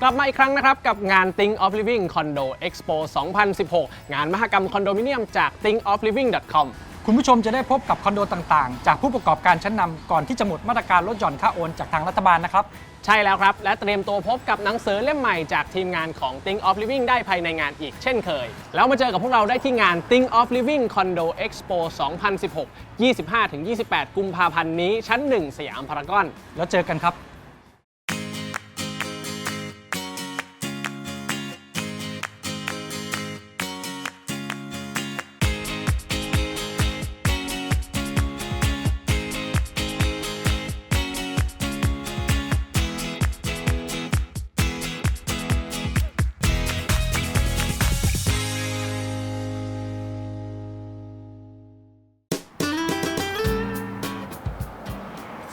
กลับมาอีกครั้งนะครับ กับงาน Think of Living Condo Expo 2016 งานมหกรรมคอนโดมิเนียมจาก thinkofliving.com คุณผู้ชมจะได้พบกับคอนโดต่างๆ จากผู้ประกอบการชั้นนำก่อนที่จะหมดมาตรการลดหย่อนค่าโอนจากทางรัฐบาลนะครับ ใช่แล้วครับ และเตรียมตัวพบกับหนังสือเล่มใหม่จากทีมงานของ Think of Living ได้ภายในงานอีกเช่นเคย แล้วมาเจอกับพวกเราได้ที่งาน Think of Living Condo Expo 2016 25-28 กุมภาพันธ์นี้ชั้น 1 สยามพารากอน แล้วเจอกันครับ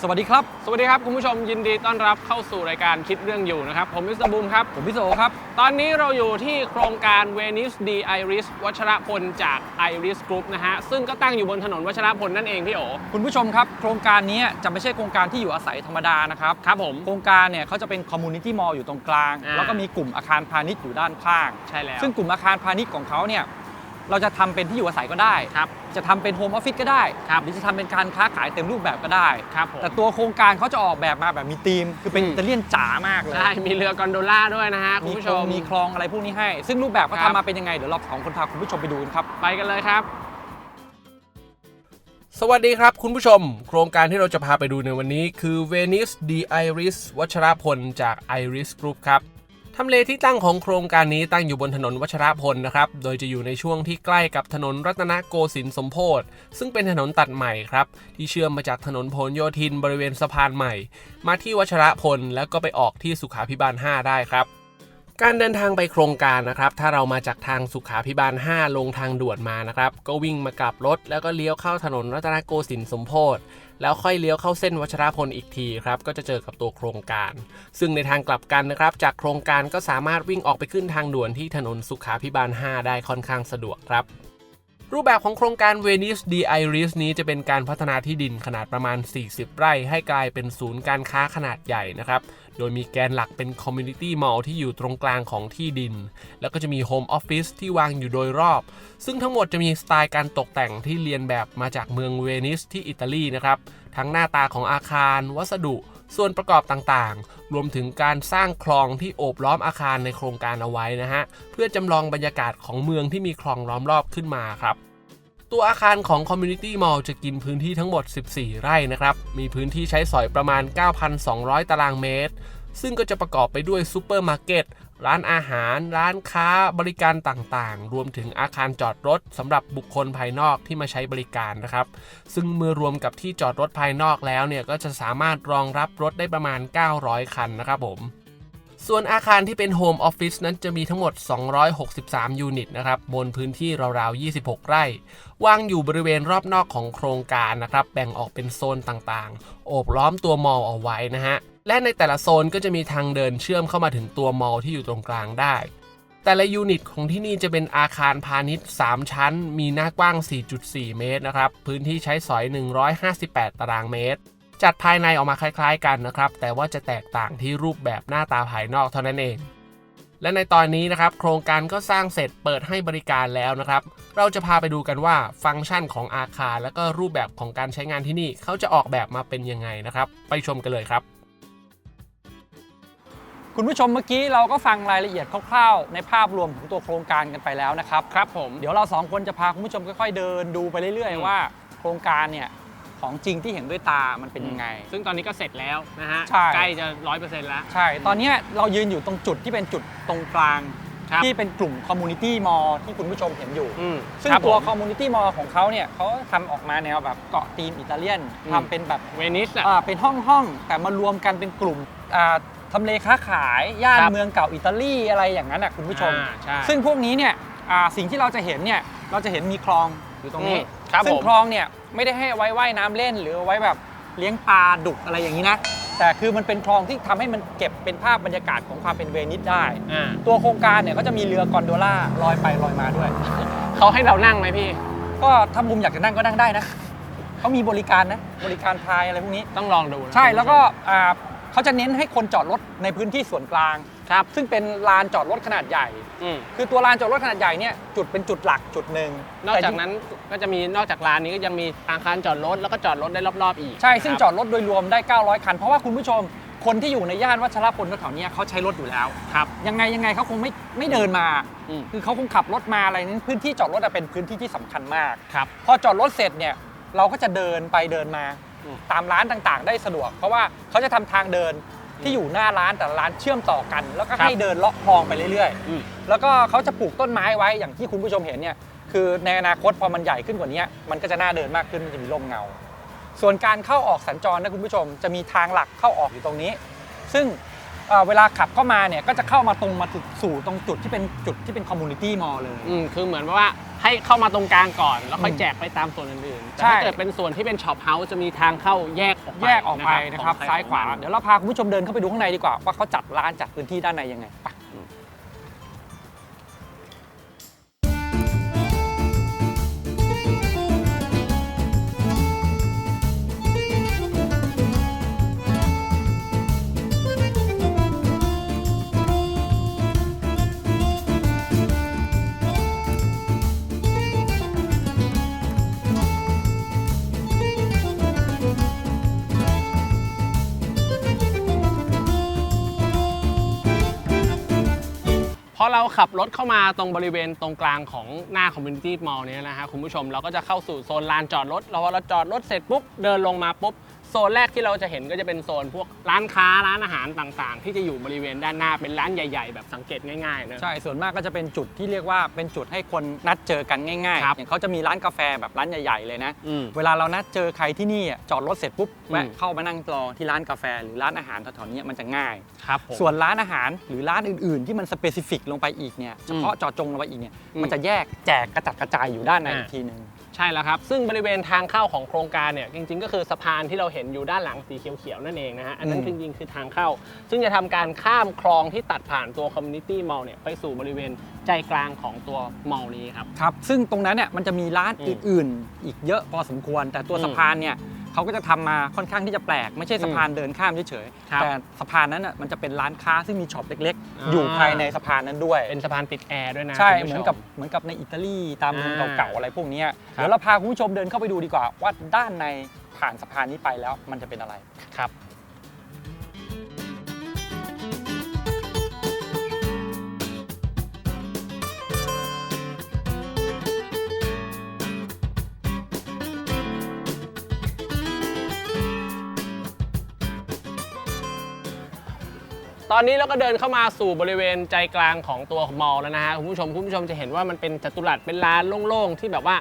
สวัสดีครับ สวัสดีครับ คุณผู้ชมยินดีต้อนรับเข้าสู่รายการคิดเรื่องอยู่นะครับ ผมมิสเตอร์บูมครับ ผมพี่โสครับ ตอนนี้เราอยู่ที่โครงการ Venice d Iris วัชรพลจาก Iris Group นะฮะ ซึ่งก็ตั้งอยู่บนถนนวัชรพลนั่นเองพี่โอคุณผู้ชมครับ โครงการนี้จะไม่ใช่โครงการที่อยู่อาศัยธรรมดานะครับ ครับผม โครงการเนี่ยเขาจะเป็นคอมมูนิตี้มอลล์อยู่ตรงกลางอ่าแล้วก็มีกลุ่มอาคารพาณิชย์อยู่ด้านข้าง ใช่แล้ว ซึ่งกลุ่มอาคารพาณิชย์ของเขาเนี่ย เราจะทำเป็นที่อยู่อาศัยก็ได้ครับจะทำเป็นโฮมออฟฟิศก็ได้ครับหรือจะทำเป็นการค้าขายเต็มรูปแบบก็ได้ครับผมแต่ตัวโครงการเขาจะออกแบบมาแบบมีธีม คือเป็นอืมอิตาเลียนจ๋ามากเลย ใช่ มีเรือกอนโดล่าด้วยนะฮะ คุณมีผู้โคชรงมมีคลองอะไรพวกนี้ให้ ซึ่งรูปแบบเขาครับทำมาเป็นยังไง เดี๋ยวเราสองคนพาคุณผู้ชมไปดูกันครับ ไปกันเลยครับสวัสดีครับคุณผู้ชม โครงการที่เราจะพาไปดูในวันนี้คือ Venice d Iris วัชรพลจาก Iris Group ครับ ทำเลที่ตั้งของโครงการนี้ตั้งอยู่บนถนนวัชรพลนะครับ โดยจะอยู่ในช่วงที่ใกล้กับถนนรัตนโกสินทร์สมโพธิซึ่งเป็นถนนตัดใหม่ครับ ที่เชื่อมมาจากถนนพหลโยธินบริเวณสะพานใหม่ มาที่วัชรพลแล้วก็ไปออกที่สุขาพิบาล 5 ได้ครับการเดินทางไปโครงการนะครับ ถ้าเรามาจากทางสุขาพิบาล 5 ลงทางด่วนมานะครับ ก็วิ่งมากลับรถ แล้วก็เลี้ยวเข้าถนนรัตนโกสินทร์สมโพธิ แล้วค่อยเลี้ยวเข้าเส้นวัชรพลอีกทีครับก็จะเจอกับตัวโครงการ ซึ่งในทางกลับกันนะครับจากโครงการก็สามารถวิ่งออกไปขึ้นทางด่วนที่ถนนสุขาพิบาล 5 ได้ค่อนข้างสะดวกครับรูปแบบของโครงการเวนิสดีไอริสนี้จะเป็นการพัฒนาที่ดินขนาดประมาณ 40 ไร่ให้กลายเป็นศูนย์การค้าขนาดใหญ่นะครับ ดยมีแกนหลักเป็น Community Mall ที่อยู่ตรงกลางของที่ดิน แล้วก็จะมี Home Office ที่วางอยู่โดยรอบ ซึ่งทั้งหมดจะมีสไตล์การตกแต่งที่เรียนแบบมาจากเมืองเวนิสที่อิตาลีนะครับ ทั้งหน้าตาของอาคาร วัสดุ ส่วนประกอบต่างๆ รวมถึงการสร้างคลองที่โอบล้อมอาคารในโครงการเอาไว้นะฮะ เพื่อจำลองบรรยากาศของเมืองที่มีคลองล้อมรอบขึ้นมาครับ ตัวอาคารของ Community Mall จะกินพื้นที่ทั้งหมด 14 ไร่นะครับ มีพื้นที่ใช้สอยประมาณ 9,200 ตารางเมตร ซึ่งก็จะประกอบไปด้วยซูเปอร์มาร์เก็ต ร้านอาหาร ร้านค้า บริการต่างๆ รวมถึงอาคารจอดรถสำหรับบุคคลภายนอกที่มาใช้บริการนะครับ ซึ่งเมื่อรวมกับที่จอดรถภายนอกแล้วเนี่ย ก็จะสามารถรองรับรถได้ประมาณ 900 คันนะครับผม ส่วนอาคารที่เป็นโฮมออฟฟิศนั้นจะมีทั้งหมด 263 ยูนิตนะครับ บนพื้นที่ราวๆ 26 ไร่ วางอยู่บริเวณรอบนอกของโครงการนะครับ แบ่งออกเป็นโซนต่างๆ โอบล้อมตัวมอลล์เอาไว้นะฮะ และในแต่ละโซนก็จะมีทางเดินเชื่อมเข้ามาถึงตัวมอลล์ที่อยู่ตรงกลางได้ แต่ละยูนิตของที่นี่จะเป็นอาคารพาณิชย์ 3 ชั้น มีหน้ากว้าง 4.4 เมตรนะครับ พื้นที่ใช้สอย 158 ตารางเมตร จัดภายในออกมาคล้ายๆกันนะครับ แต่ว่าจะแตกต่างที่รูปแบบหน้าตาภายนอกเท่านั้นเอง และในตอนนี้นะครับโครงการก็สร้างเสร็จเปิดให้บริการแล้วนะครับ เราจะพาไปดูกันว่าฟังก์ชันของอาคาร และก็รูปแบบของการใช้งานที่นี่เขาจะออกแบบมาเป็นยังไงนะครับ ไปชมกันเลยครับคุณผู้ชมเมื่อกี้เราก็ฟังรายละเอียดคร่าวๆ ในภาพรวมของตัวโครงการกันไปแล้วนะครับ ครับผม เดี๋ยวเราสองคนจะพาคุณผู้ชมค่อยๆเดินดูไปเรื่อยอืมๆว่า โครงการเนี่ย ของจริงที่เห็นด้วยตามันเป็นยังไง ซึ่งตอนนี้ก็เสร็จแล้วนะฮะใช่ ใกล้จะ100%แล้ว ใช่ ตอนเนี้ยเรายืนอยู่ตรงจุดที่เป็นจุดตรงกลาง ครับ ที่เป็นกลุ่มคอมมูนิตี้มอลที่คุณผู้ชมเห็นอยู่ อืมซึ่งครับตัวผมคอมมูนิตี้มอลของเขาเนี่ยเขาทำออกมาแนวแบบเกาะธีมอิตาเลียนอืม ทำเป็นแบบเวนิสอะ อ่าเป็นห้องห้องๆแต่มารวมกันเป็นกลุ่มอ่าทำเลค้าขาย ย่านครับ เมืองเก่าอิตาลีอะไรอย่างนั้นอะคุณผู้ชม อ่าใช่ ซึ่งพวกนี้เนี่ยอ่าสิ่งที่เราจะเห็นเนี่ยเราจะเห็นมีคลอง อยู่ตรงนี้อืมครับซึ่งผมคลองเนี่ยไม่ได้ให้ไว้ว่ายน้ำเล่น หรือเอาไว้แบบเลี้ยงปลาดุกอะไรอย่างนี้นะ แต่คือมันเป็นคลองที่ทำให้มันเก็บเป็นภาพบรรยากาศของความเป็นเวนิสได้ อ่าตัวโครงการเนี่ยก็จะมีเรือกอนโดล่าลอยไปลอยมาด้วย เขาให้เรานั่งไหมพี่ ก็ถ้ามุมอยากจะนั่งก็นั่งได้นะเขามีบริการนะบริการพายอะไรพวกนี้ ต้องลองดูนะใช่แล้วก็อ่าเขาจะเน้นให้คนจอดรถในพื้นที่ส่วนกลาง ครับ ซึ่งเป็นลานจอดรถขนาดใหญ่ อืม คือตัวลานจอดรถขนาดใหญ่เนี่ยจุดเป็นจุดหลักจุดหนึ่งนอกจากนั้นก็จะมีนอกจากร้านนี้ก็ยังมีอาคารจอดรถแล้วก็จอดรถได้รอบๆอีกใช่ซึ่งครับจอดรถโดยรวมได้ 900 คัน เพราะว่าคุณผู้ชมคนที่อยู่ในย่านวัชรพลแถวๆเนี้ยเขาใช้รถอยู่แล้ว ครับ ยังไงยังไงเขาคงไม่ไม่เดินมา อืม คือเขาคงขับรถมาอะไรนั้นพื้นที่จอดรถอะเป็นพื้นที่ที่สำคัญมาก ครับ พอจอดรถเสร็จเนี่ยเราก็จะเดินไปเดินมา อืมตามร้านต่างๆ ได้สะดวก เพราะว่าเขาจะทำทางเดิน ที่อยู่หน้าร้านแต่ละร้านเชื่อมต่อกัน แล้วก็ให้เดินเลาะคลองไปเรื่อยอืม ๆ แล้วก็เขาจะปลูกต้นไม้ไว้อย่างที่คุณผู้ชมเห็นเนี่ยคือในอนาคตพอมันใหญ่ขึ้นกว่านี้มันก็จะน่าเดินมากขึ้นมันจะมีร่มเงา ส่วนการเข้าออกสัญจรนะคุณผู้ชมจะมีทางหลักเข้าออกอยู่ตรงนี้ ซึ่ง เอ่อเวลาขับเข้ามาเนี่ยก็จะเข้ามาตรงมาสู่ตรงจุดที่เป็นจุดที่เป็นคอมมูนิตี้มอลเลย อืมคือเหมือนว่าให้เข้ามาตรงกลางก่อน แล้วค่อยอืมแจกไปตามส่วนอื่นๆแต่ใช่ ถ้าเกิดเป็นส่วนที่เป็นช็อปเฮาส์จะมีทางเข้าแยกออกไปแยกออกไปนะครับของใซ้ายขวาของมันเดี๋ยวเราพาคุณผู้ชมเดินเข้าไปดูข้างในดีกว่า ว่าเขาจัดร้านจัดพื้นที่ด้านในยังไงไป เราขับรถเข้ามาตรงบริเวณตรงกลางของหน้าคอมมูนิตี้มอลล์นี้นะฮะคุณผู้ชมเราก็จะเข้าสู่โซนลานจอดรถเราพอเราจอดรถเสร็จปุ๊บเดินลงมาปุ๊บ โซนแรกที่เราจะเห็นก็จะเป็นโซนพวกร้านค้าร้านอาหารต่างๆ ที่จะอยู่บริเวณด้านหน้าเป็นร้านใหญ่ ๆ แบบสังเกตง่ายๆนะ ใช่ ส่วนมากก็จะเป็นจุดที่เรียกว่าเป็นจุดให้คนนัดเจอกันง่ายครับๆอย่างเขาจะมีร้านกาแฟแบบร้านใหญ่ ๆ เลยนะ อืมเวลาเรานัดเจอใครที่นี่อะจอดรถเสร็จปุ๊บอืมแวะเข้ามานั่งรอที่ร้านกาแฟหรือร้านอาหารแถวๆนี้มันจะง่าย ครับผม ส่วนร้านอาหารหรือร้านอื่นๆ ที่มันสเปซิฟิกลงไปอีกเนี่ยเฉพาะเจาะจงลงไปอีกเนี่ยอืมมันจะแยกแจกกระจัดกระจายอยู่ด้านในอ่า อีกทีหนึ่ง ใช่แล้วครับ ซึ่งบริเวณทางเข้าของโครงการเนี่ยจริงๆ ก็คือสะพานที่เราเห็นอยู่ด้านหลังสีเขียวๆนั่นเองนะฮะอันนั้นอืมจริงๆคือทางเข้า ซึ่งจะทำการข้ามคลองที่ตัดผ่านตัวคอมมูนิตี้มอลล์เนี่ยไปสู่บริเวณใจกลางของตัวมอลล์นี้ครับครับซึ่งตรงนั้นเนี่ยมันจะมีร้านอืมอื่นๆ อีกเยอะพอสมควร แต่ตัวอืมสะพานเนี่ย เขาก็จะทำมาค่อนข้างที่จะแปลก ไม่ใช่สะพานเดินข้ามเฉยครับๆแต่สะพานนั้นน่ะมันจะเป็นร้านค้าซึ่งมีช็อปเล็กอ่าๆอยู่ภายในสะพานนั้นด้วย เป็นสะพานติดแอร์ด้วยนะใช่คุณเหผู้ชมือนกับเหมือนกับในอิตาลีตามเมืองอ่าเก่าๆอะไรพวกเนี้ยครับเดี๋ยวเราพาคุณผู้ชมเดินเข้าไปดูดีกว่าว่าด้านในผ่านสะพานนี้ไปแล้วมันจะเป็นอะไรครับ ตอนนี้เราก็เดินเข้ามาสู่บริเวณใจกลางของตัวมอลล์แล้วนะฮะคุณผู้ชมคุณผู้ชมจะเห็นว่ามันเป็นจัตุรัสเป็นลานโล่งๆ ที่แบบว่า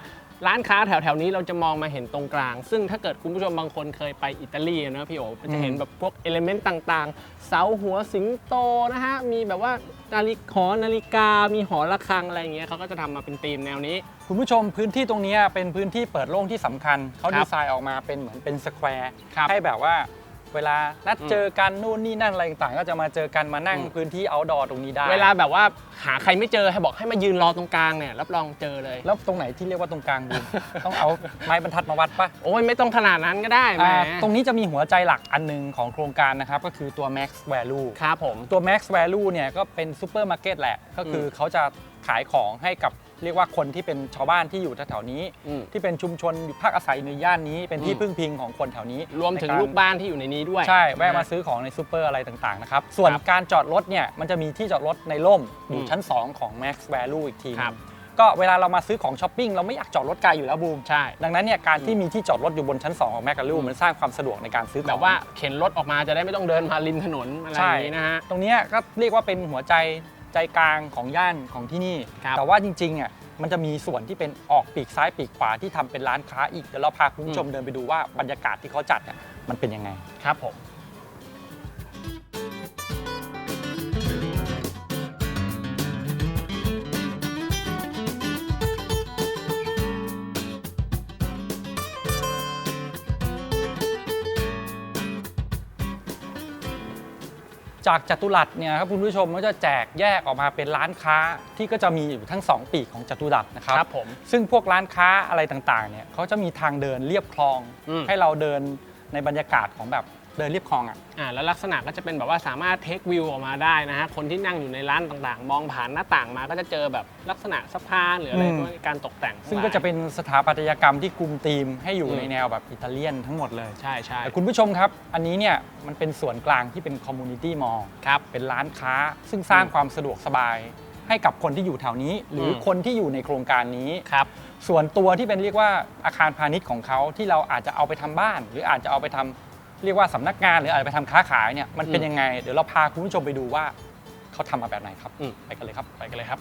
ร้านค้าแถวๆนี้เราจะมองมาเห็นตรงกลาง ซึ่งถ้าเกิดคุณผู้ชมบางคนเคยไปอิตาลีอะนะพี่โอจะเห็นแบบพวกเอลิเมนต์ต่างๆ เสาหัวสิงโตนะฮะ มีแบบว่านาฬิกหอนาฬิกา มีหอระฆังอะไรอย่างเงี้ยเขาก็จะทำมาเป็นธีมแนวนี้ คุณผู้ชมพื้นที่ตรงเนี้ยเป็นพื้นที่เปิดโล่งที่สำคัญ เขาครับดีไซน์ออกมาเป็นเหมือนเป็นสแควร์ครับให้แบบว่า เวลานัดอืมเจอกันนู่นนี่นั่นอะไรต่างๆ ก็จะมาเจอกันมานั่งอืมพื้นที่ outdoor ตรงนี้ได้ เวลาแบบว่าหาใครไม่เจอให้บอกให้มายืนรอตรงกลางเนี่ยรับรองเจอเลย แล้วตรงไหนที่เรียกว่าตรงกลางบูม ต้องเอาไม้บรรทัดมาวัดปะโอ้ยไม่ต้องขนาดนั้นก็ได้แหมอ่าตรงนี้จะมีหัวใจหลักอันหนึงของโครงการนะครับ ก็คือตัว max value ครับผม ตัว max value เนี่ยก็เป็นซูเปอร์มาร์เก็ตแหละ ก็คืออเขาจะ ขายของให้กับเรียกว่าคนที่เป็นชาวบ้านที่อยู่แถวๆนี้ อืม ที่เป็นชุมชนอยู่ภาคอาศัยในย่านนี้ เป็นที่อืม พึ่งพิงของคนแถวนี้รวมถึงในกาลูกบ้านที่อยู่ในนี้ด้วย ใช่ แวะมานะซื้อของในซูเปอร์อะไรต่างๆนะครับ ส่วนครับการจอดรถเนี่ย มันจะมีที่จอดรถในร่มออืยู่มชั้น 2 ของ max value อีกทีหนึ่งครับ ก็เวลาเรามาซื้อของช้อปปิ้งเราไม่อยากจอดรถไกลอยู่แล้วบูม ใช่ ดังนั้นเนี่ยการที่มีที่จอดรถอยู่บนชั้น 2 ของ max value อืม มันสร้างความสะดวกในการซื้อของ แบบว่าเข็นรถออกมาจะได้ไม่ต้องเดินมาริมถนนอะไรอย่างนี้นะฮะ ตรงเนี้ยก็เรียกว่าเป็นหัวใจ ใจกลางของย่านของที่นี่ ครับแต่ว่าจริงๆอะมันจะมีส่วนที่เป็นออกปีกซ้ายปีกขวาที่ทำเป็นร้านค้าอีกเดี๋ยวเราพาคุณผู้ชมเดินไปดูว่าบรรยากาศที่เขาจัดเนี่ยมันเป็นยังไง ครับผม จากจัตุรัสเนี่ยครับคุณผู้ชมก็จะแจกแยกออกมาเป็นร้านค้าที่ก็จะมีอยู่ทั้งสองปีกของจัตุรัสนะครับครับผมซึ่งพวกร้านค้าอะไรต่างๆเนี่ยเขาจะมีทางเดินเรียบคลองอืมให้เราเดินในบรรยากาศของแบบ เดินเรียบคลองอะ อ่าแล้วลักษณะก็จะเป็นแบบว่าสามารถเทควิวออกมาได้นะฮะ คนที่นั่งอยู่ในร้านต่างๆ มองผ่านหน้าต่างมาก็จะเจอแบบลักษณะสะพานหรืออะไรอืมพวกการตกแต่งซึ่งก็จะเป็นสถาปัตยกรรมที่กลุ่มธีมให้อยู่อืมในแนวแบบอิตาเลียนทั้งหมดเลย ใช่ใช่แต่คุณผู้ชมครับ อันนี้เนี่ยมันเป็นส่วนกลางที่เป็นคอมมูนิตี้มอลล์ครับ เป็นร้านค้า ซึ่งสร้างอืมความสะดวกสบาย ให้กับคนที่อยู่แถวนี้ หรืออม คนที่อยู่ในโครงการนี้ ครับ ส่วนตัวที่เป็นเรียกว่าอาคารพาณิชย์ของเขาที่เราอาจจะเอาไปทำบ้าน หรืออาจจะเอาไปทำ เรียกว่าสำนักงานหรืออาจจะไปทำค้าขายเนี่ยมันเป็นอืมยังไงเดี๋ยวเราพาคุณผู้ชมไปดูว่าเขาทำมาแบบไหนครับอืมไปกันเลยครับไปกันเลยครับ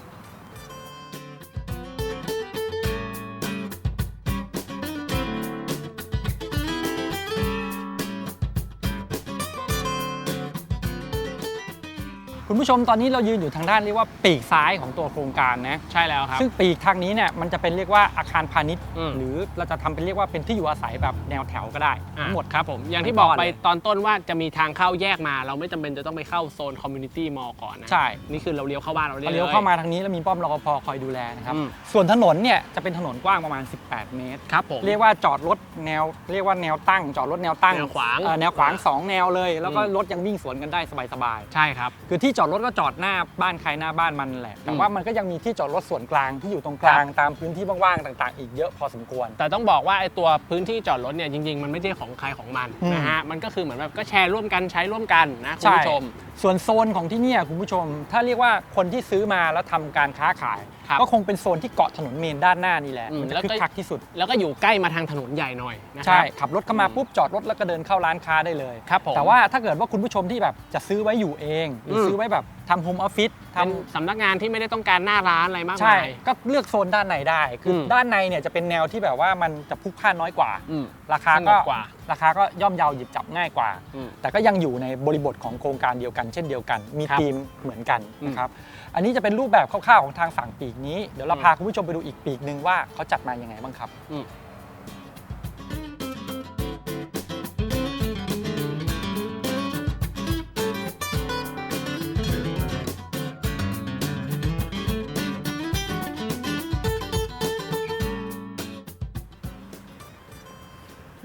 คุณผู้ชมตอนนี้เรายืนอยู่ทางด้านเรียกว่าปีกซ้ายของตัวโครงการนะใช่แล้วครับซึ่งปีกทางนี้เนี่ยมันจะเป็นเรียกว่าอาคารพาณิชย์ อืม หรือเราจะทำเป็นเรียกว่าเป็นที่อยู่อาศัยแบบแนวแถวก็ได้อะทั้งหมดครับผมอย่างที่บอกไปเลยตอนต้นว่าจะมีทางเข้าแยกมา เราไม่จำเป็นจะต้องไปเข้าโซนคอมมูนิตี้มอลก่อนนะใช่ นี่คือเราเลี้ยวเข้าบ้านเราได้พอเลย เลี้ยวเข้ามาทางนี้แล้วมีป้อมรปภคอยดูแลนะครับ อืม ส่วนถนนเนี่ยจะเป็นถนนกว้างประมาณ 18 เมตร ครับผม เรียกว่าจอดรถแนว เรียกว่าแนวตั้ง จอดรถแนวตั้งแนวขวาง เอ่อแนวขวาง 2 แนวเลย แล้วก็อืมรถยังวิ่งสวนกันได้สบายใช่ครับ ๆ คือที่จอดรถก็จอดหน้าบ้านใครหน้าบ้านมันแหละ แต่อืมว่ามันก็ยังมีที่จอดรถส่วนกลางที่อยู่ตรงกลางตามพื้นที่ว่างๆต่าง ๆ อีกเยอะพอสมควร แต่ต้องบอกว่าไอ้ตัวพื้นที่จอดรถเนี่ยจริง ๆ มันไม่ใช่ของใครของมันอืมนะฮะมันก็คือเหมือนแบบก็แชร์ร่วมกันใช้ร่วมกันนะคุณใช่ผู้ชม ส่วนโซนของที่เนี่ยคุณผู้ชม ถ้าเรียกว่าคนที่ซื้อมาแล้วทำการค้าขายครับ ก็คงเป็นโซนที่เกาะถนนเมนด้านหน้านี่แหละอืมมันจะแล้วก็คึกคักที่สุด แล้วก็อยู่ใกล้มาทางถนนใหญ่หน่อยนะคใช่ รับ ขับรถเข้ามาปุ๊บจอดรถแล้วก็เดินเข้าร้านค้าได้เลย ครับผมแต่ว่าถ้าเกิดว่าคุณผู้ชมที่แบบจะซื้อไว้อยู่เอง หรืออม ซื้อไว้แบบทำโฮมออฟฟิศทเป็นสำนักงานที่ไม่ได้ต้องการหน้าร้านอะไรมากำใช่ มาย ก็เลือกโซนด้านในได้ คืออม ด้านในเนี่ยจะเป็นแนวที่แบบว่ามันจะพลุกพล่านน้อยกว่า อืม ราคาสงก็บกว่า ราคาก็ย่อมเยาวหยิบจับง่ายกว่า อืม แต่ก็ยังอยู่ในบริบทของโครงการเดียวกัน เช่นเดียวกัน มีครับธีมเหมือนกันอืมนะครับ อันนี้จะเป็นรูปแบบคร่าวๆของทางฝั่งปีกนี้ เดี๋ยวเราอืมพาคุณผู้ชมไปดูอีกปีกหนึ่งว่าเขาจัดมายังไงบ้างครับ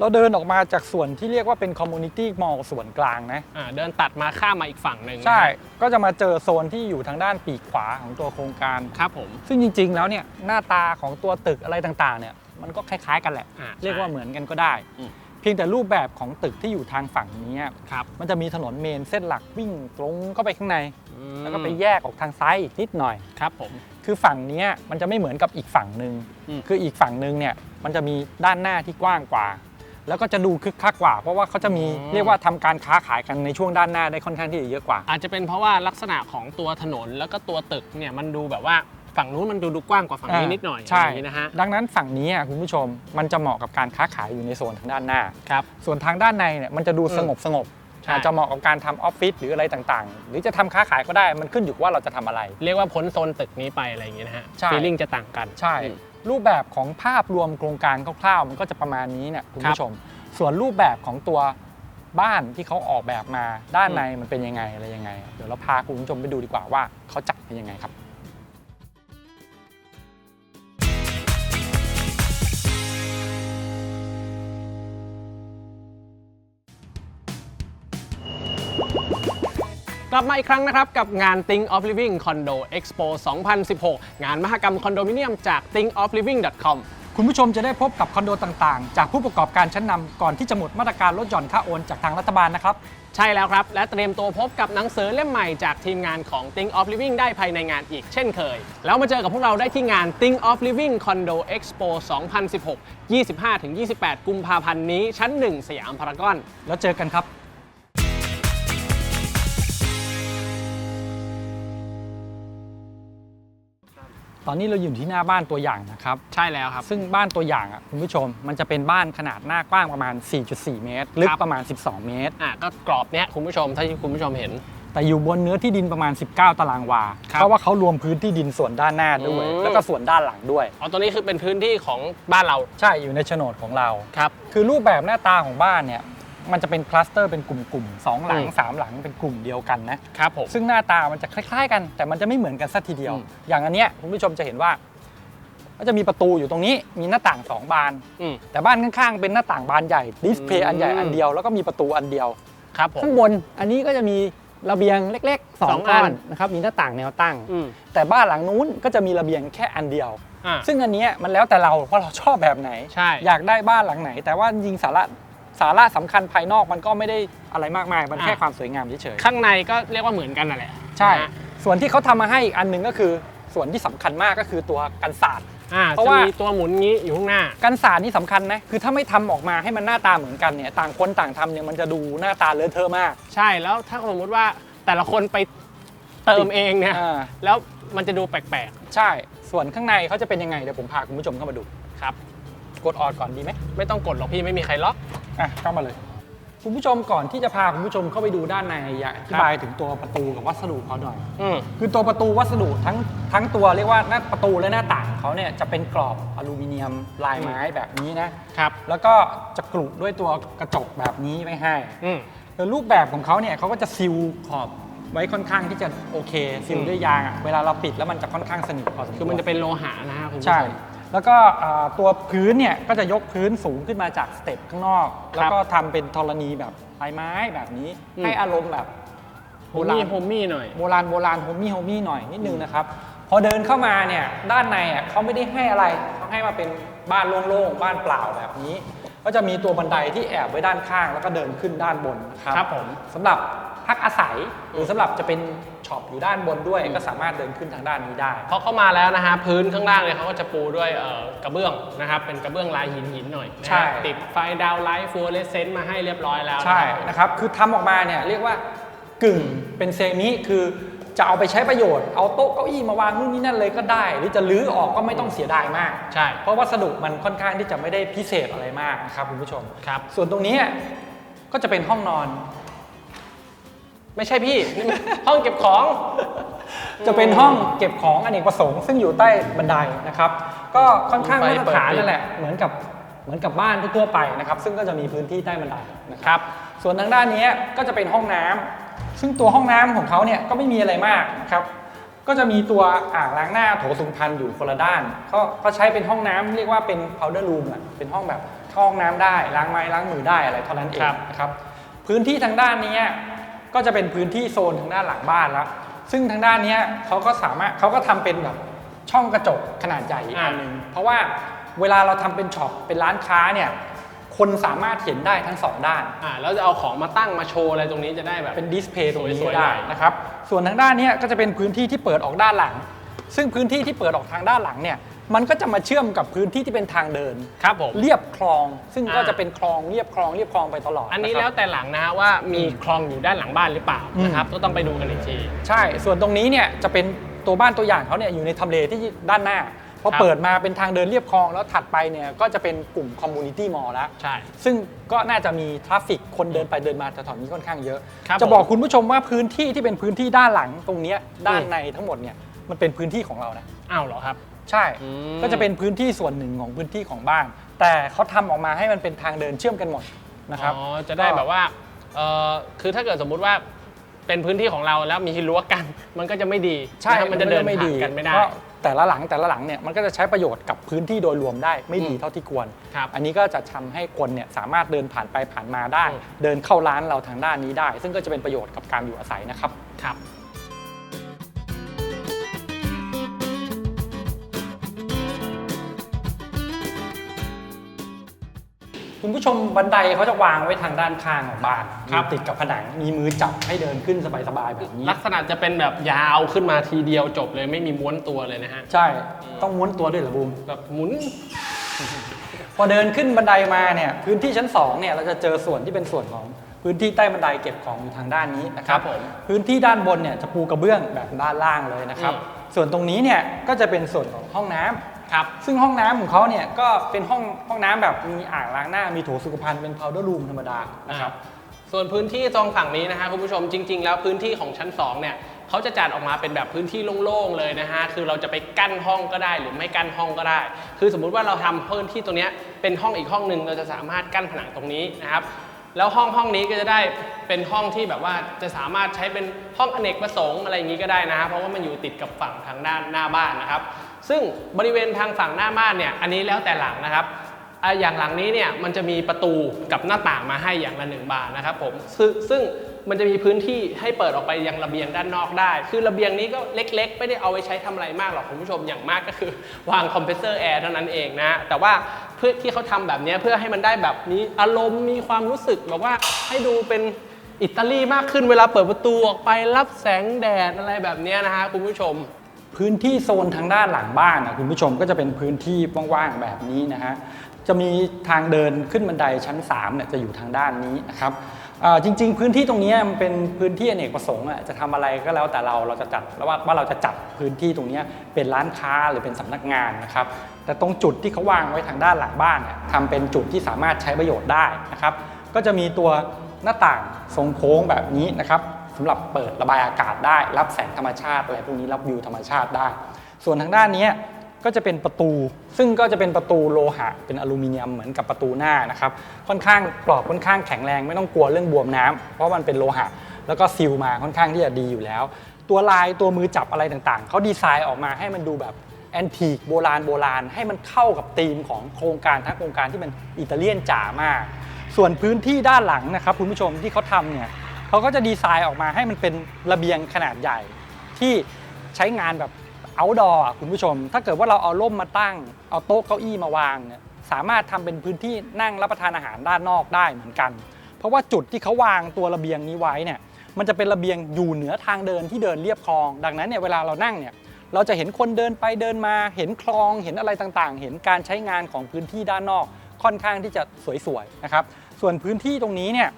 เราเดินออกมาจากส่วนที่เรียกว่าเป็นคอมมูนิตี้มอลล์ส่วนกลางนะ อ่าเดินตัดมาข้ามมาอีกฝั่งหนึ่งนะใช่ ก็จะมาเจอโซนที่อยู่ทางด้านปีกขวาของตัวโครงการ ครับผม ซึ่งจริง ๆ แล้วเนี่ยหน้าตาของตัวตึกอะไรต่างๆ เนี่ยมันก็คล้ายๆ กันแหละ อ่าเรียกว่าใช่เหมือนกันก็ได้ อืม เพียงแต่รูปแบบของตึกที่อยู่ทางฝั่งนี้ ครับมันจะมีถนนเมนเส้นหลักวิ่งตรงเข้าไปข้างในอืมแล้วก็ไปแยกออกทางซ้ายอีกนิดหน่อย ครับผม คือฝั่งเนี้ยมันจะไม่เหมือนกับอีกฝั่งหนึ่งอืม คืออีกฝั่งหนึ่งเนี่ยมันจะมีด้านหน้าที่กว้างกว่า แล้วก็จะดูคึกคักกว่า เพราะว่าเขาจะมีเรียกว่าทำการค้าขายกันในช่วงด้านหน้าได้ค่อนข้างที่จะเยอะกว่า อาจจะเป็นเพราะว่าลักษณะของตัวถนนแล้วก็ตัวตึกเนี่ยมันดูแบบว่าฝั่งนู้นมันดูดูกว้างกว่าฝั่งนี้อ่านิดหน่อยใช่อย่างนี้นะฮะดังนั้นฝั่งนี้อะคุณผู้ชมมันจะเหมาะกับการค้าขายอยู่ในโซนทางด้านหน้าครับส่วนทางด้านในเนี่ยมันจะดูอืมสงบสงบใช่อาจจะเหมาะกับการทำออฟฟิศหรืออะไรต่างๆ หรือจะทำค้าขายก็ได้มันขึ้นอยู่ว่าเราจะทำอะไร เรียกว่าพ้นโซนตึกนี้ไปอะไรอย่างนี้นะฮะใช่ฟีลลิ่งจะต่างกันใช่อืม รูปแบบของภาพรวมโครงการคร่าวๆ มันก็จะประมาณนี้เนี่ยคุณผู้ชม ส่วนรูปแบบของตัวบ้านที่เขาออกแบบมาด้านในมันเป็นยังไงอะไรยังไง เดี๋ยวเราพาคุณผู้ชมไปดูดีกว่าว่าเขาจัดเป็นยังไงครับ กลับมาอีกครั้งนะครับ กับงาน Think of Living Condo Expo 2016 งานมหกรรมคอนโดมิเนียมจาก thinkofliving.com คุณผู้ชมจะได้พบกับคอนโดต่างๆ จากผู้ประกอบการชั้นนำก่อนที่จะหมดมาตรการลดหย่อนค่าโอนจากทางรัฐบาลนะครับ ใช่แล้วครับ และเตรียมตัวพบกับหนังสือเล่มใหม่จากทีมงานของ Think of Living ได้ภายในงานอีกเช่นเคย แล้วมาเจอกับพวกเราได้ที่งาน Think of Living Condo Expo 2016 25-28 กุมภาพันธ์นี้ชั้น 1 สยามพารากอน แล้วเจอกันครับ ตอนนี้เราอยู่ที่หน้าบ้านตัวอย่างนะครับ ใช่แล้วครับ ซึ่งบ้านตัวอย่างอะคุณผู้ชมมันจะเป็นบ้านขนาดหน้ากว้างประมาณ 4.4 เมตร ลึกครับประมาณ 12 เมตร อะก็กรอบเนี้ยคุณผู้ชมถ้าที่คุณผู้ชมเห็น แต่อยู่บนเนื้อที่ดินประมาณ 19 ตารางวา ครับเพราะว่าเขารวมพื้นที่ดินส่วนด้านหน้าด้วย อืม แล้วก็ส่วนด้านหลังด้วย อ๋อตัวนี้คือเป็นพื้นที่ของบ้านเรา ใช่อยู่ในโฉนดของเรา ครับ คือรูปแบบหน้าตาของบ้านเนี่ย มันจะเป็นคลัสเตอร์เป็นกลุ่มๆสองหลังอืม สามหลังเป็นกลุ่มเดียวกันนะ ครับผม ซึ่งหน้าตามันจะคล้าย ๆ กัน แต่มันจะไม่เหมือนกันสักทีเดียว อืม อย่างอันเนี้ยคุณผู้ชมจะเห็นว่า ก็จะมีประตูอยู่ตรงนี้มีหน้าต่างสองบาน อืม แต่บ้านข้างๆเป็นหน้าต่างบานใหญ่ดิสเพย์อืมอันใหญ่อันเดียวแล้วก็มีประตูอันเดียว ครับผม ข้างบนอันนี้ก็จะมีระเบียงเล็กๆสอสองงอัก้นอนนะครับมีหน้าต่างแนวตั้ง อืมแต่บ้านหลังนู้นก็จะมีระเบียงแค่อันเดียว อ่าซึ่งอันเนี้ยมันแล้วแต่เราว่าเราชอบแบบไหน ใช่ อยากได้บ้านหลังไหน แต่ว่าจริงๆสาระ สาระสำคัญภายนอกมันก็ไม่ได้อะไรมากมาย มันแค่ความสวยงามเฉยข้างในก็เรียกว่าเหมือนกันนั่นแหละๆใช่นะฮะส่วนที่เขาทำมาให้อีกอันหนึ่งก็คือส่วนที่สำคัญมากก็คือตัวกันศาสตร์อ่าเพราะจะว่ามีตัวหมุนงี้อยู่ข้างหน้า กันศาสตร์นี่สำคัญนะคือถ้าไม่ทำออกมาให้มันหน้าตาเหมือนกันเนี่ยต่างคนต่างทำเนี่ยมันจะดูหน้าตาเลอะเทอะมาก ใช่แล้วถ้าสมมติว่าแต่ละคนไปเติมเองเนี่ยอ่าแล้วมันจะดูแปลกใช่ ส่วนข้างในเขาจะเป็นยังไงเดี๋ยวผมพาคุณผู้ชมเข้ามาดูๆครับ กดออดก่อนดีไหมไม่ต้องกดหรอกพี่ไม่มีใครล็อกอะเข้ามาเลย คุณผู้ชมก่อนที่จะพาคุณผู้ชมเข้าไปดูด้านในอยากอธิบายถึงตัวประตูกับวัสดุเขาหน่อย อืมคือตัวประตูวัสดุทั้งทั้งตัวเรียกว่าหน้าประตูและหน้าต่างของเขาเนี่ยจะเป็นกรอบอลูมิเนียมลายไม้แบบนี้นะ ครับ แล้วก็จะกรุด้วยตัวกระจกแบบนี้ไม่ให้อืมโดยรูปแบบของเขาเนี่ยเขาก็จะซีลขอบไว้ค่อนข้างที่จะโอเคซีลอืม ด้วยยางอะเวลาเราปิดแล้วมันจะค่อนข้างสนิทพอสมควรคือมันจะเป็นโลหะนะฮะคุณผู้ชใช่ ม แล้วก็อ่าตัวพื้นเนี่ยก็จะยกพื้นสูงขึ้นมาจากสเต็ปข้างนอกแล้วก็ทำเป็นธรณีแบบลายไม้แบบนี้ อืม ให้อารมณ์แบบโฮโบรามี่ณ โฮมี่หน่อย โบราณโบราณโฮมี่โฮมี่หน่อยนิดนึงนะครับ พอเดินเข้ามาเนี่ยด้านในอะเขาไม่ได้ให้อะไรเขาให้มาเป็นบ้านโล่งๆบ้านเปล่าแบบนี้ ก็จะมีตัวบันไดที่แอบไว้ด้านข้าง แล้วก็เดินขึ้นด้านบนนะครับครับผม สำหรับ พักอาศัย หรือสำหรับจะเป็นช็อปอยู่ด้านบนด้วย ก็สามารถเดินขึ้นทางด้านนี้ได้ พอเข้ามาแล้วนะฮะพื้นข้างล่างเนี่ยเขาก็จะปูด้วยเอ่อกระเบื้องนะครับเป็นกระเบื้องลายหินหินๆหน่อยนะฮะใช่ ติดไฟดาวไลท์ฟลูออเรสเซนต์มาให้เรียบร้อยแล้วใช่นะครับ นะครับ คือทำออกมาเนี่ยเรียกว่ากึ่งเป็นเซมิคือจะเอาไปใช้ประโยชน์ เอาโต๊ะเก้าอี้มาวางนู่นนี่นั่นเลยก็ได้ หรือจะรื้อออกก็ไม่ต้องเสียดายมาก ใช่ เพราะวัสดุมันค่อนข้างที่จะไม่ได้พิเศษอะไรมากนะครับคุณผู้ชม ครับ ส่วนตรงนี้ก็จะเป็นห้องนอน ไม่ใช่พี่นี่มันห้องเก็บของ จะเป็นห้องเก็บของอเนกประสงค์ซึ่งอยู่ใต้บันไดนะครับ ก็ค่อนข้างมาตรฐานนั่นแหละ เหมือนกับเหมือนกับบ้านทั่วๆไปนะครับ ซึ่งก็จะมีพื้นที่ใต้บันไดนะครับ ส่วนทางด้านนี้ก็จะเป็นห้องน้ำซึ่งตัวห้องน้ำของเขาเนี่ยก็ไม่มีอะไรมากนะครับ ก็จะมีตัวอ่างล้างหน้าโถสุขภัณฑ์อยู่คนละด้านเขาเขาใช้เป็นห้องน้ำเรียกว่าเป็น powder room อะเป็นห้องแบบเข้าห้องน้ำได้ล้างไม้ล้างมือได้อะไรเท่านั้นเองครับนะครับ พื้นที่ทางด้านนี้ ก็จะเป็นพื้นที่โซนทางด้านหลังบ้านแล้ว ซึ่งทางด้านเนี้ยเขาก็สามารถเขาก็ทำเป็นแบบช่องกระจกขนาดใหญ่อีกอันหนึ่งเพราะว่าเวลาเราทำเป็นช็อปเป็นร้านค้าเนี่ยคนสามารถเห็นได้ทั้งสองด้านอ่าแล้วจะเอาของมาตั้งมาโชว์อะไรตรงนี้จะได้แบบเป็นดิสเพย์ตรงนี้สวยๆได้หน่อยนะครับส่วนทางด้านเนี้ยก็จะเป็นพื้นที่ที่เปิดออกด้านหลัง ซึ่งพื้นที่ที่เปิดออกทางด้านหลังเนี่ย มันก็จะมาเชื่อมกับพื้นที่ที่เป็นทางเดิน ครับผม เรียบคลอง ซึ่งก็อ่า จะเป็นคลองเรียบคลองเรียบคลองไปตลอดอันนี้ะครับแล้วแต่หลังนะฮะว่ามีคลองอยู่ด้านหลังบ้านหรือเปล่าอืม นะครับก็ต้องไปดูกันอีกที ใช่ ส่วนตรงนี้เนี่ยจะเป็นตัวบ้านตัวอย่างเขาเนี่ยอยู่ในทำเลที่ด้านหน้า พอครับ เปิดมาเป็นทางเดินเรียบคลองแล้วถัดไปเนี่ยก็จะเป็นกลุ่มคอมมูนิตี้มอลล์แล้วใช่ ซึ่งก็น่าจะมีทราฟฟิกคนเดินไปเดินมาแถวๆนี้ค่อนข้างเยอะ ครับจะผมบอกคุณผู้ชมว่าพื้นที่ที่เป็นพื้นที่ด้านหลังตรงเนี้ยด้านอืม ในทั้งหมดเนี่ยมันเป็นพื้นที่ของเรานะ อ้าวเหรอครับ ใช่ อืม ก็จะเป็นพื้นที่ส่วนหนึ่งของพื้นที่ของบ้าน แต่เขาทำออกมาให้มันเป็นทางเดินเชื่อมกันหมดนะครับ อ๋อ จะได้แบบว่าเออคือถ้าเกิดสมมุติว่าเป็นพื้นที่ของเราแล้วมีรั้วกัน มันก็จะไม่ดีใช่นะครับมันจะเดินไม่ผ่าดีนกันไม่ได้ เพราะแต่ละหลังแต่ละหลังเนี่ยมันก็จะใช้ประโยชน์กับพื้นที่โดยรวมได้ไม่ดีอืมเท่าที่ควร ครับอันนี้ก็จะทำให้คนเนี่ยสามารถเดินผ่านไปผ่านมาได้ อืม เดินเข้าร้านเราทางด้านนี้ได้ ซึ่งก็จะเป็นประโยชน์กับการอยู่อาศัยนะครับ ครับ ผู้ชมบันไดเขาจะวางไว้ทางด้านข้างของบ้านครับอยู่ติดกับผนังมีมือจับให้เดินขึ้นสบายๆแบบนี้ ลักษณะจะเป็นแบบยาวขึ้นมาทีเดียวจบเลยไม่มีม้วนตัวเลยนะฮะ ใช่ต้องม้วนตัวด้วยเหรอบูม แบบหมุน พอเดินขึ้นบันไดมาเนี่ยพื้นที่ชั้น2เนี่ยเราจะเจอส่วนที่เป็นส่วนของพื้นที่ใต้บันไดเก็บของอยู่ทางด้านนี้นะคครัรับบผมพื้นที่ด้านบนเนี่ยจะปูกระเบื้องแบบด้านล่างเลยนะครับ อืม ส่วนตรงนี้เนี่ยก็จะเป็นส่วนของห้องน้ำ ครับซึ่งห้องน้ำของเขาเนี่ยก็เป็นห้องห้องน้ำแบบมีอ่างล้างหน้ามีโถสุขภัณฑ์เป็น powder room ธรรมดานะครับ ส่วนพื้นที่ตรงฝั่งนี้นะฮะคุณผู้ชมจริง ๆ แล้วพื้นที่ของชั้น 2 เนี่ยเขาจะจัดออกมาเป็นแบบพื้นที่โล่งๆเลยนะฮะคือเราจะไปกั้นห้องก็ได้หรือไม่กั้นห้องก็ได้ คือสมมุติว่าเราทำพื้นที่ตรงเนี้ยเป็นห้องอีกห้องหนึ่งเราจะสามารถกั้นผนังตรงนี้นะครับ แล้วห้องห้องนี้ก็จะได้เป็นห้องที่แบบว่าจะสามารถใช้เป็นห้องอเนกประสงค์อะไรอย่างนี้ก็ได้นะฮะเพราะว่ามันอยู่ติดกับฝั่งทางด้านหน้าบ้านนะครับ ซึ่งบริเวณทางฝั่งหน้าบ้านเนี่ยอันนี้แล้วแต่หลังนะครับอย่างหลังนี้เนี่ยมันจะมีประตูกับหน้าต่างมาให้อย่างละหนึ่งบานนะครับผมซึ่งซึ่งมันจะมีพื้นที่ให้เปิดออกไปยังระเบียงด้านนอกได้ คือระเบียงนี้ก็เล็กๆ ไม่ได้เอาไว้ใช้ทำอะไรมากหรอกคุณผู้ชม อย่างมากก็คือ วางคอมเพรสเซอร์แอร์เท่านั้นเองนะ แต่ว่าเพื่อที่เขาทำแบบนี้เพื่อให้มันได้แบบมีอารมณ์มีความรู้สึกแบบว่าให้ดูเป็นอิตาลีมากขึ้นเวลาเปิดประตูออกไปรับแสงแดดอะไรแบบนี้นะฮะคุณผู้ชม พื้นที่โซนทางด้านหลังบ้านนะคุณผู้ชมก็จะเป็นพื้นที่ว่างๆแบบนี้นะฮะจะมีทางเดินขึ้นบันไดชั้น3เนี่ยจะอยู่ทางด้านนี้นะครับจริง ๆ พื้นที่ตรงนี้มันเป็นพื้นที่อเนกประสงค์อะจะทำอะไรก็แล้วแต่เราเราจะจัดแล้วว่าว่าเราจะจัดพื้นที่ตรงนี้เป็นร้านค้าหรือเป็นสำนักงานนะครับแต่ตรงจุดที่เขาวางไว้ทางด้านหลังบ้านเนี่ยทำเป็นจุดที่สามารถใช้ประโยชน์ได้นะครับก็จะมีตัวหน้าต่างทรงโค้งแบบนี้นะครับ สำหรับเปิดระบายอากาศได้ รับแสงธรรมชาติอะไรพวกนี้รับวิวธรรมชาติได้ ส่วนทางด้านนี้ก็จะเป็นประตู ซึ่งก็จะเป็นประตูโลหะ เป็นอลูมิเนียมเหมือนกับประตูหน้านะครับ ค่อนข้างกรอบค่อนข้างแข็งแรงไม่ต้องกลัวเรื่องบวมน้ำเพราะมันเป็นโลหะ แล้วก็ซีลมาค่อนข้างที่จะดีอยู่แล้ว ตัวลายตัวมือจับอะไรต่างๆเขาดีไซน์ออกมาให้มันดูแบบแอนทีกโบราณโบราณให้มันเข้ากับธีมของโครงการทั้งโครงการที่มันอิตาเลียนจ๋ามาก ส่วนพื้นที่ด้านหลังนะครับคุณผู้ชมที่เขาทำเนี่ย เขาก็จะดีไซน์ออกมาให้มันเป็นระเบียงขนาดใหญ่ ที่ใช้งานแบบ outdoor อะคุณผู้ชม ถ้าเกิดว่าเราเอาร่มมาตั้ง เอาโต๊ะเก้าอี้มาวางเนี่ยสามารถทำเป็นพื้นที่นั่งรับประทานอาหารด้านนอกได้เหมือนกัน เพราะว่าจุดที่เขาวางตัวระเบียงนี้ไว้เนี่ยมันจะเป็นระเบียงอยู่เหนือทางเดินที่เดินเรียบคลอง ดังนั้นเนี่ยเวลาเรานั่งเนี่ยเราจะเห็นคนเดินไปเดินมาเห็นคลองเห็นอะไรต่างๆ เห็นการใช้งานของพื้นที่ด้านนอกค่อนข้างที่จะสวยๆนะครับส่วนพื้นที่ตรงนี้เนี่ย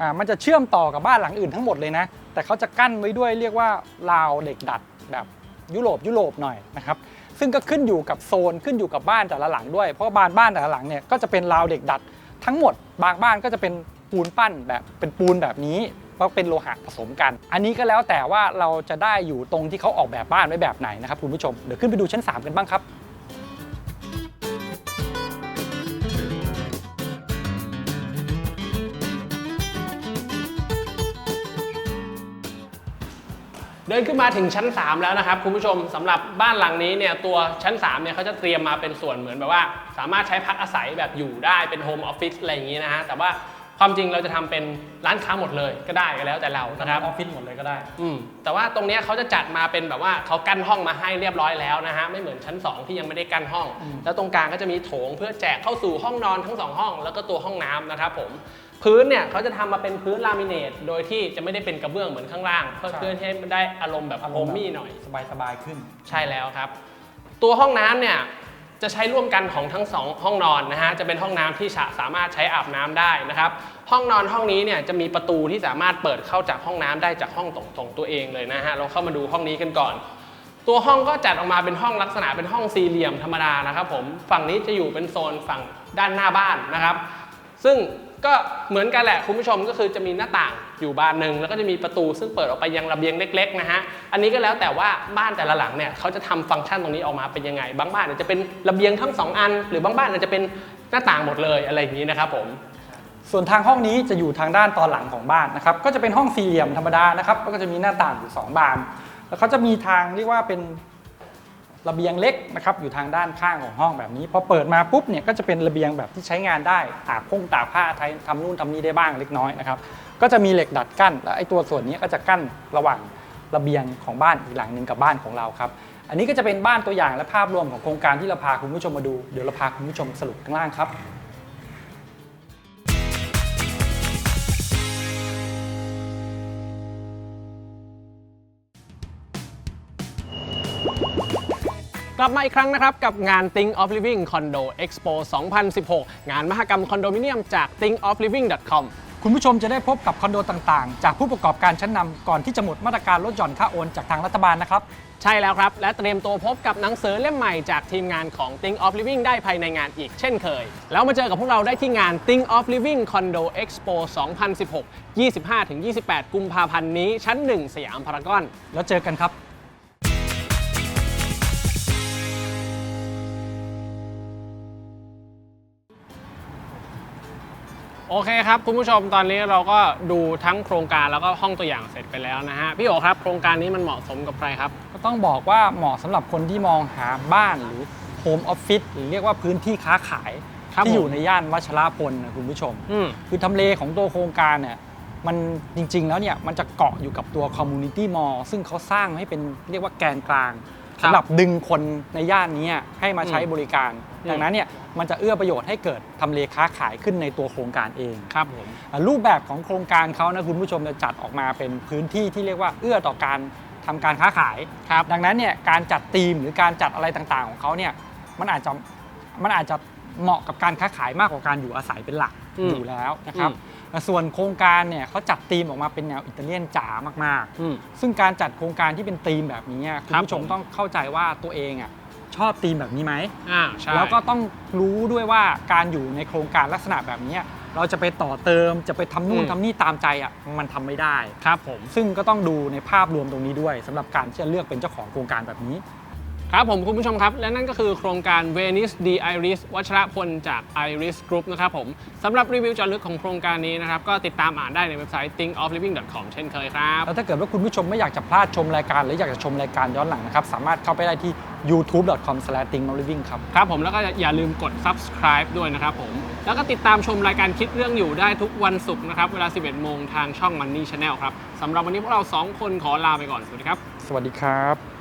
อ่ามันจะเชื่อมต่อกับบ้านหลังอื่นทั้งหมดเลยนะ แต่เขาจะกั้นไว้ด้วยเรียกว่าราวเด็กดัดแบบยุโรปยุโรปหน่อยนะครับซึ่งก็ขึ้นอยู่กับโซนขึ้นอยู่กับบ้านแต่ละหลังด้วย เพราะว่าบ้านบ้านแต่ละหลังเนี่ยก็จะเป็นราวเด็กดัด ทั้งหมดบางบ้านก็จะเป็นปูนปั้นแบบเป็นปูนแบบนี้เพราะเป็นโลหะผสมกัน อันนี้ก็แล้วแต่ว่าเราจะได้อยู่ตรงที่เขาออกแบบบ้านไว้แบบไหนนะครับคุณผู้ชมเดี๋ยวขึ้นไปดูชั้น 3 กันบ้างครับ เดินขึ้นมาถึงชั้น 3 แล้วนะครับคุณผู้ชมสำหรับบ้านหลังนี้เนี่ยตัวชั้น3เนี่ยเขาจะเตรียมมาเป็นส่วนเหมือนแบบว่า สามารถใช้พักอาศัยแบบอยู่ได้เป็นโฮมออฟฟิศอะไรอย่างนี้นะฮะแต่ว่า ความจริงเราจะทำเป็นร้านค้าหมดเลยก็ได้ก็แล้วแต่เรานะครับออฟฟิศหมดเลยก็ได้ อืมแต่ว่าตรงเนี้ยเขาจะจัดมาเป็นแบบว่าเขากั้นห้องมาให้เรียบร้อยแล้วนะฮะไม่เหมือนชั้น 2 ที่ยังไม่ได้กั้นห้อง แล้วตรงกลางก็จะมีโถงเพื่อแจกเข้าสู่ห้องนอนทั้งสองห้อง แล้วก็ตัวห้องน้ำนะครับผมพื้นเนี่ยเขาจะทำมาเป็นพื้นลามิเนตโดยที่จะไม่ได้เป็นกระเบื้องเหมือนข้างล่าง เพื่อใช่เพื่อให้มันได้อารมณ์แบบอารโฮมณ์แบบมี่หน่อยสบายๆขึ้น ใช่แล้วครับ ตัวห้องน้ำเนี่ย จะใช้ร่วมกันของทั้งสองห้องนอนนะฮะจะเป็นห้องน้ำที่สามารถใช้อาบน้ำได้นะครับ ห้องนอนห้องนี้เนี่ยจะมีประตูที่สามารถเปิดเข้าจากห้องน้ำได้จากห้องตรงตรงตัวเองเลยนะฮะเราเข้ามาดูห้องนี้กันก่อน ตัวห้องก็จัดออกมาเป็นห้องลักษณะเป็นห้องสี่เหลี่ยมธรรมดานะครับผมฝั่งนี้จะอยู่เป็นโซนฝั่งด้านหน้าบ้านนะครับ ซึ่ง ก็เหมือนกันแหละคุณผู้ชมก็คือจะมีหน้าต่างอยู่บานหนึ่งแล้วก็จะมีประตูซึ่งเปิดออกไปยังระเบียงเล็กๆนะฮะอันนี้ก็แล้วแต่ว่าบ้านแต่ละหลังเนี่ยเขาจะทำฟังก์ชันตรงนี้ออกมาเป็นยังไง บางบ้านอาจจะเป็นระเบียงทั้งสองอัน หรือบางบ้านอาจจะเป็นหน้าต่างหมดเลยอะไรอย่างนี้นะครับผมส่วนทางห้องนี้จะอยู่ทางด้านตอนหลังของบ้านนะครับก็จะเป็นห้องสี่เหลี่ยมธรรมดานะครับก็จะมีหน้าต่างอยู่สองบาน แล้วเขาจะมีทางเรียกว่าเป็น ระเบียงเล็กนะครับอยู่ทางด้านข้างของห้องแบบนี้พอเปิดมาปุ๊บเนี่ยก็จะเป็นระเบียงแบบที่ใช้งานได้ตากพงตากผ้าทยทำนู่นทำนี่ได้บ้างเล็กน้อยนะครับก็จะมีเหล็กดัดกั้นและไอ้ตัวส่วนนี้ก็จะกั้นระหว่างระเบียงของบ้านอีกหลังหนึ่งกับบ้านของเราครับอันนี้ก็จะเป็นบ้านตัวอย่างและภาพรวมของโครงการที่เราพาคุณผู้ชมมาดูเดี๋ยวเราพาคุณผู้ชมสรุปข้างล่างครับ กลับมาอีกครั้งนะครับ กับงาน Think of Living Condo Expo 2016 งานมหกรรมคอนโดมิเนียมจาก thinkofliving.com คุณผู้ชมจะได้พบกับคอนโดต่างๆ จากผู้ประกอบการชั้นนำก่อนที่จะหมดมาตรการลดหย่อนค่าโอนจากทางรัฐบาลนะครับ ใช่แล้วครับ และเตรียมตัวพบกับหนังสือเล่มใหม่จากทีมงานของ Think of Living ได้ภายในงานอีกเช่นเคย แล้วมาเจอกับพวกเราได้ที่งาน Think of Living Condo Expo 2016 25-28 กุมภาพันธ์นี้ชั้น 1 สยามพารากอน แล้วเจอกันครับ โอเคครับคุณผู้ชมตอนนี้เราก็ดูทั้งโครงการแล้วก็ห้องตัวอย่างเสร็จไปแล้วนะฮะพี่โอครับโครงการนี้มันเหมาะสมกับใครครับ ก็ต้องบอกว่าเหมาะสำหรับคนที่มองหาบ้านหรือโฮมออฟฟิศหรือเรียกว่าพื้นที่ค้าขายครับที่ผมอยู่ในย่านวัชรพลนะคุณผู้ชม อืม คือทำเลของตัวโครงการเนี่ยมันจริงๆแล้วเนี่ยมันจะเกาะอยู่กับตัวคอมมูนิตี้มอลล์ซึ่งเขาสร้างให้เป็นเรียกว่าแกนกลางครับ สำหรับดึงคนในย่านนี้ให้มาใช้อืมบริการอืมดังนั้นเนี่ยมันจะเอื้อประโยชน์ให้เกิดทำเลค้าขายขึ้นในตัวโครงการเองครับผมอะรูปแบบของโครงการเขานะคุณผู้ชมจะจัดออกมาเป็นพื้นที่ที่เรียกว่าเอื้อต่อการทำการค้าขายครับดังนั้นเนี่ยการจัดธีมหรือการจัดอะไรต่างๆของเขาเนี่ยมันอาจจะมันอาจจะเหมาะกับการค้าขายมากกว่าการอยู่อาศัยเป็นหลักอืมอยู่แล้วนะครับอืมแต่ ส่วนโครงการเนี่ยเขาจัดธีมออกมาเป็นแนวอิตาเลียนจ๋ามากอืม ๆ ซึ่งการจัดโครงการที่เป็นธีมแบบนี้อะคุณครับผู้ชมผม ต้องเข้าใจว่าตัวเองอะชอบธีมแบบนี้ไหม อ่าใช่แล้วก็ต้องรู้ด้วยว่าการอยู่ในโครงการลักษณะแบบนี้เราจะไปต่อเติมจะไปทำนู่นอืมทำนี่ตามใจอะมันทำไม่ได้ ครับผม ซึ่งก็ต้องดูในภาพรวมตรงนี้ด้วยสำหรับการที่จะเลือกเป็นเจ้าของโครงการแบบนี้ ครับผมคุณผู้ชมครับ และนั่นก็คือโครงการ Venice d Iris วัชรพลจาก Iris Group นะครับผมสำหรับรีวิวเจาะลึกของโครงการนี้นะครับ ก็ติดตามอ่านได้ในเว็บไซต์ thinkofliving.com เช่นเคยครับ แล้วถ้าเกิดว่าคุณผู้ชมไม่อยากจะพลาดชมรายการ หรืออยากจะชมรายการย้อนหลังนะครับ สามารถเข้าไปได้ที่ youtube.com/thinknoliving ครับ ครับผมแล้วก็อย่าลืมกด subscribe ด้วยนะครับผมแล้วก็ติดตามชมรายการคิดเรื่องอยู่ได้ทุกวันศุกร์นะครับเวลา 11 โมงทางช่อง Money Channel ครับสำหรับวันนี้พวกเรา 2 คนขอลาไปก่อนสวัสดีครับ สวัสดีครับ